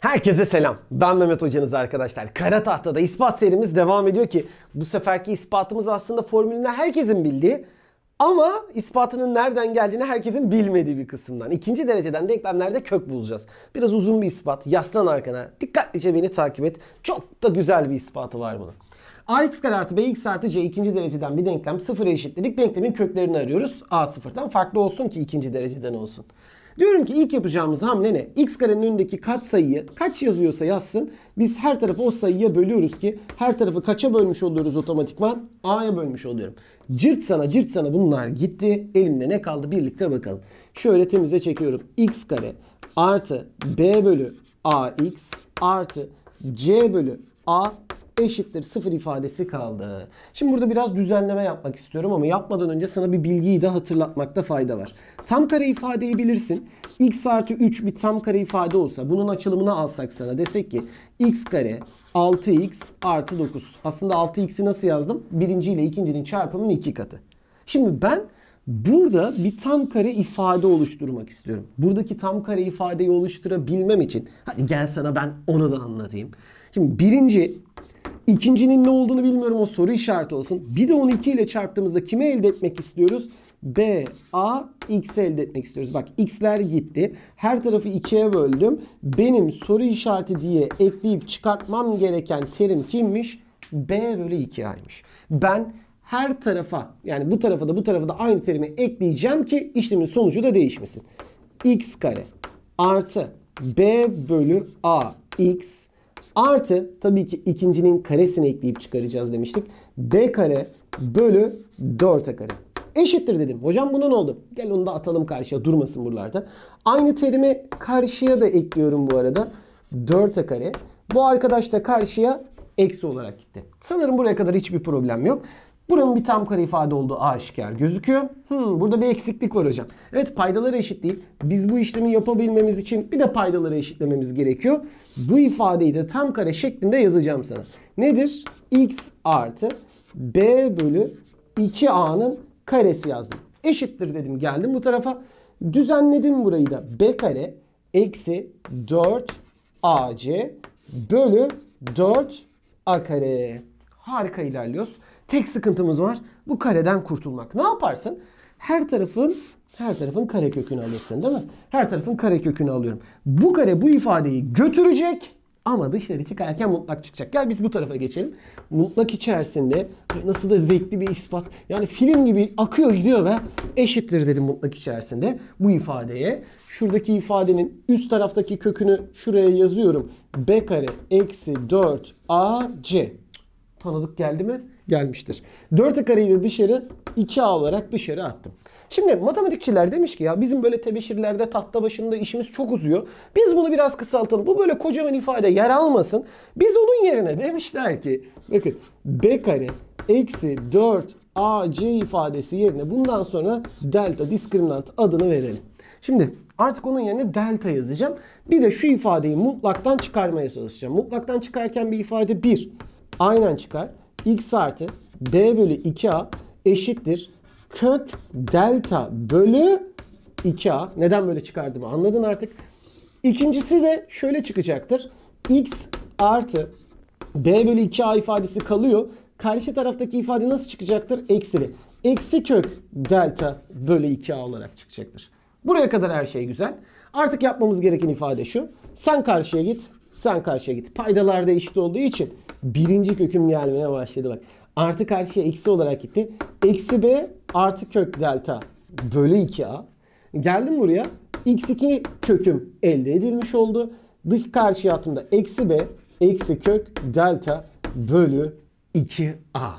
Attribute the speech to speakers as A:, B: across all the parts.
A: Herkese selam. Ben Mehmet Hocanız arkadaşlar. Kara tahtada ispat serimiz devam ediyor ki bu seferki ispatımız aslında formülünü herkesin bildiği ama ispatının nereden geldiğini herkesin bilmediği bir kısımdan. İkinci dereceden denklemlerde kök bulacağız. Biraz uzun bir ispat. Yaslan arkana. Dikkatlice beni takip et. Çok da güzel bir ispatı var bunun. Ax kare artı bx artı c ikinci dereceden bir denklem. Sıfıra eşitledik. Denklemin köklerini arıyoruz. a sıfırdan farklı olsun ki ikinci dereceden olsun. Diyorum ki ilk yapacağımız hamle ne? X karenin önündeki kat sayıyı kaç yazıyorsa yazsın. Biz her tarafı o sayıya bölüyoruz ki her tarafı kaça bölmüş oluyoruz otomatikman? A'ya bölmüş oluyorum. Cırt sana cırt sana bunlar gitti. Elimde ne kaldı birlikte bakalım. Şöyle temize çekiyorum. X kare artı B bölü AX artı C bölü A eşittir sıfır ifadesi kaldı. Şimdi burada biraz düzenleme yapmak istiyorum ama yapmadan önce sana bir bilgiyi de hatırlatmakta fayda var. Tam kare ifadeyi bilirsin. x artı 3 bir tam kare ifade olsa bunun açılımını alsak sana desek ki x kare 6x artı 9. Aslında 6x'i nasıl yazdım? Birinci ile ikincinin çarpımının iki katı. Şimdi ben burada bir tam kare ifade oluşturmak istiyorum. Buradaki tam kare ifadeyi oluşturabilmem için hadi gel sana ben onu da anlatayım. Şimdi birinci İkincinin ne olduğunu bilmiyorum o soru işareti olsun. Bir de onu 2 ile çarptığımızda kimi elde etmek istiyoruz? B, A, X elde etmek istiyoruz. Bak X'ler gitti. Her tarafı 2'ye böldüm. Benim soru işareti diye ekleyip çıkartmam gereken terim kimmiş? B bölü 2A'ymış. Ben her tarafa yani bu tarafa da bu tarafa da aynı terimi ekleyeceğim ki işlemin sonucu da değişmesin. X kare artı B bölü A X Artı tabii ki ikincinin karesini ekleyip çıkaracağız demiştik. B kare bölü 4A kare. Eşittir dedim. Hocam bunun oldu. Gel onu da atalım karşıya durmasın buralarda. Aynı terimi karşıya da ekliyorum bu arada. 4A kare. Bu arkadaş da karşıya eksi olarak gitti. Sanırım buraya kadar hiçbir problem yok. Buranın bir tam kare ifade olduğu aşikar gözüküyor. Hmm, burada bir eksiklik var hocam. Evet paydaları eşit değil. Biz bu işlemi yapabilmemiz için bir de paydaları eşitlememiz gerekiyor. Bu ifadeyi de tam kare şeklinde yazacağım sana. Nedir? x artı b bölü 2a'nın karesi yazdım. Eşittir dedim geldim bu tarafa. Düzenledim burayı da b kare eksi 4 ac bölü 4 a kare. Harika ilerliyoruz. Tek sıkıntımız var. Bu kareden kurtulmak. Ne yaparsın? Her tarafın her tarafın kare kökünü alırsın değil mi? Her tarafın kare kökünü alıyorum. Bu kare bu ifadeyi götürecek ama dışarı çıkarken mutlak çıkacak. Gel biz bu tarafa geçelim. Mutlak içerisinde nasıl da zevkli bir ispat. Yani film gibi akıyor gidiyor ve eşittir dedim mutlak içerisinde bu ifadeye. Şuradaki ifadenin üst taraftaki kökünü şuraya yazıyorum. B kare eksi 4 AC. Tanıdık geldi mi? Gelmiştir. 4 kareyi de dışarı 2A olarak dışarı attım. Şimdi matematikçiler demiş ki ya bizim böyle tebeşirlerde tahta başında işimiz çok uzuyor. Biz bunu biraz kısaltalım. Bu böyle kocaman ifade yer almasın. Biz onun yerine demişler ki bakın B kare eksi 4 AC ifadesi yerine bundan sonra delta diskriminant adını verelim. Şimdi artık onun yerine delta yazacağım. Bir de şu ifadeyi mutlaktan çıkarmaya çalışacağım. Mutlaktan çıkarken bir ifade 1 aynen çıkar. X artı b bölü 2a eşittir kök delta bölü 2a. Neden böyle çıkardığımı anladın artık. İkincisi de şöyle çıkacaktır. x artı b bölü 2a ifadesi kalıyor. Karşı taraftaki ifade nasıl çıkacaktır? Eksili. Eksi kök delta bölü 2a olarak çıkacaktır. Buraya kadar her şey güzel. Artık yapmamız gereken ifade şu. Sen karşıya git, sen karşıya git. Paydalar da eşit olduğu için birinci köküm gelmeye başladı bak. Artı karşıya eksi olarak gitti. Eksi b artı kök delta bölü 2a. Geldim buraya. x2 köküm elde edilmiş oldu. Dış karşıya attığımda eksi b eksi kök delta bölü 2a.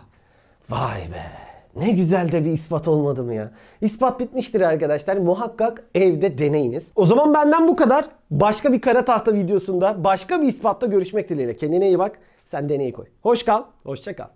A: Vay be. Ne güzel de bir ispat olmadı mı ya? İspat bitmiştir arkadaşlar. Muhakkak evde deneyiniz. O zaman benden bu kadar. Başka bir kara tahta videosunda, başka bir ispatta görüşmek dileğiyle. Kendine iyi bak. Sen deneyi koy. Hoş kal. Hoşça kal.